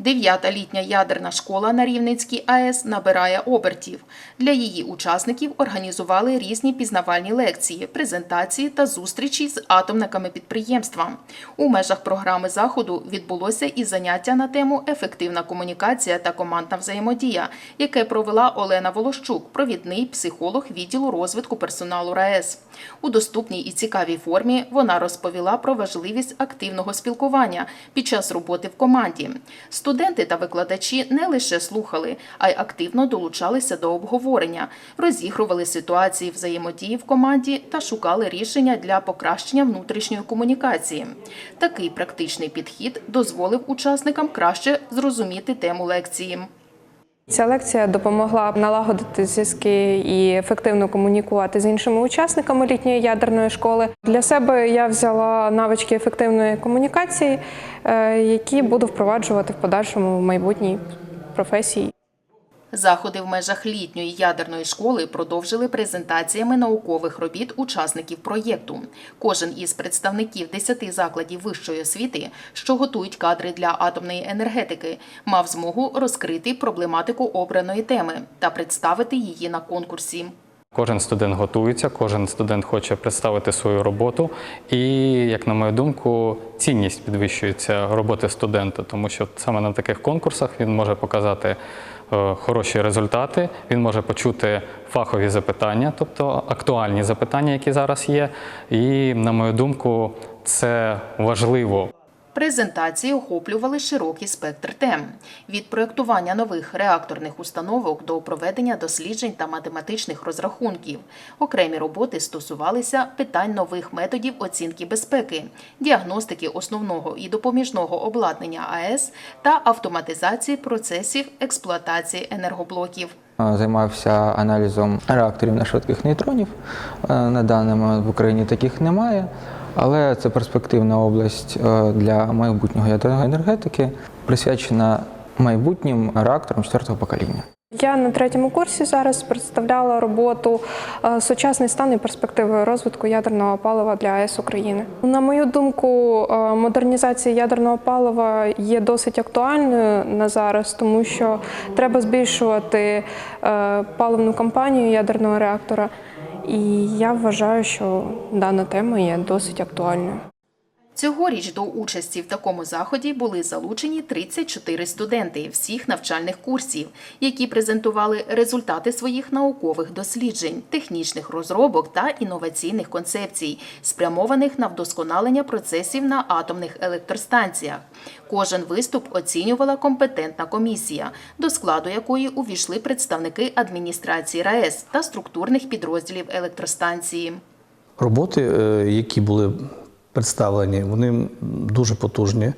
Дев'ята літня ядерна школа на Рівненській АЕС набирає обертів. Для її учасників організували різні пізнавальні лекції, презентації та зустрічі з атомниками підприємства. У межах програми заходу відбулося і заняття на тему ефективна комунікація та командна взаємодія, яке провела Олена Волощук, провідний психолог відділу розвитку персоналу РаЕС. У доступній і цікавій формі вона розповіла про важливість активного спілкування під час роботи в команді. Студенти та викладачі не лише слухали, а й активно долучалися до обговорення, розігрували ситуації взаємодії в команді та шукали рішення для покращення внутрішньої комунікації. Такий практичний підхід дозволив учасникам краще зрозуміти тему лекції. Ця лекція допомогла налагодити зв'язки і ефективно комунікувати з іншими учасниками літньої ядерної школи. Для себе я взяла навички ефективної комунікації, е, які буду впроваджувати в подальшому в майбутній професії. Заходи в межах літньої ядерної школи продовжили презентаціями наукових робіт учасників проєкту. Кожен із представників 10 закладів вищої освіти, що готують кадри для атомної енергетики, мав змогу розкрити проблематику обраної теми та представити її на конкурсі. Кожен студент готується, кожен студент хоче представити свою роботу, і, як на мою думку, цінність підвищується роботи студента, тому що саме на таких конкурсах він може показати хороші результати, він може почути фахові запитання, тобто актуальні запитання, які зараз є. І, на мою думку, це важливо. Презентації охоплювали широкий спектр тем від проєктування нових реакторних установок до проведення досліджень та математичних розрахунків. Окремі роботи стосувалися питань нових методів оцінки безпеки, діагностики основного і допоміжного обладнання АЕС та автоматизації процесів експлуатації енергоблоків. Займався аналізом реакторів на швидких нейтронів. Е, На момент в Україні таких немає, але це перспективна область е, для майбутнього ядерної енергетики, присвячена майбутнім реакторам четвертого покоління. Я на третьому курсі зараз представляла роботу е, сучасний стан і перспективи розвитку ядерного палива для АЕС України. На мою думку, е, модернізація ядерного палива є досить актуальною на зараз, тому що треба збільшувати паливну кампанію ядерного реактора. І я вважаю, що дана тема є досить актуальною. Цьогоріч до участі в такому заході були залучені 34 студенти всіх навчальних курсів, які презентували результати своїх наукових досліджень, технічних розробок та інноваційних концепцій, спрямованих на вдосконалення процесів на атомних електростанціях. Кожен виступ оцінювала компетентна комісія, до складу якої увійшли представники адміністрації РаЕС та структурних підрозділів електростанції. Роботи, е, які були представлені, вони дуже потужні,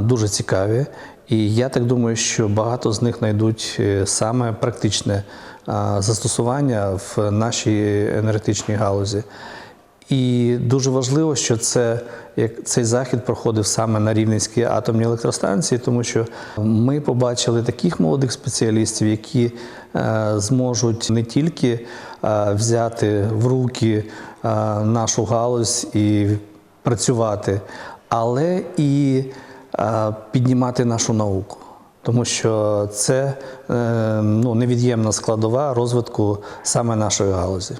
дуже цікаві. І я так думаю, що багато з них знайдуть е, саме практичне застосування в нашій енергетичній галузі. І дуже важливо, що це як цей захід проходив саме на Рівненській атомній електростанції, тому що ми побачили таких молодих спеціалістів, які е, зможуть не тільки е, взяти в руки нашу галузь і працювати, але і е, піднімати нашу науку. Тому що це е, ну, невід'ємна складова розвитку саме нашої галузі.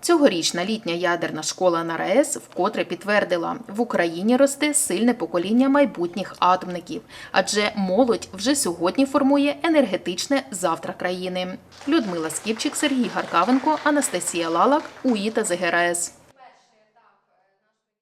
Цьогорічна літня ядерна школа на РаЕС вкотре підтвердила, в Україні росте сильне покоління майбутніх атомників, адже молодь вже сьогодні формує енергетичне завтра країни. Людмила Скіпчик, Сергій Гаркавенко, Анастасія Лалак, УІТА ЗГРАЕС.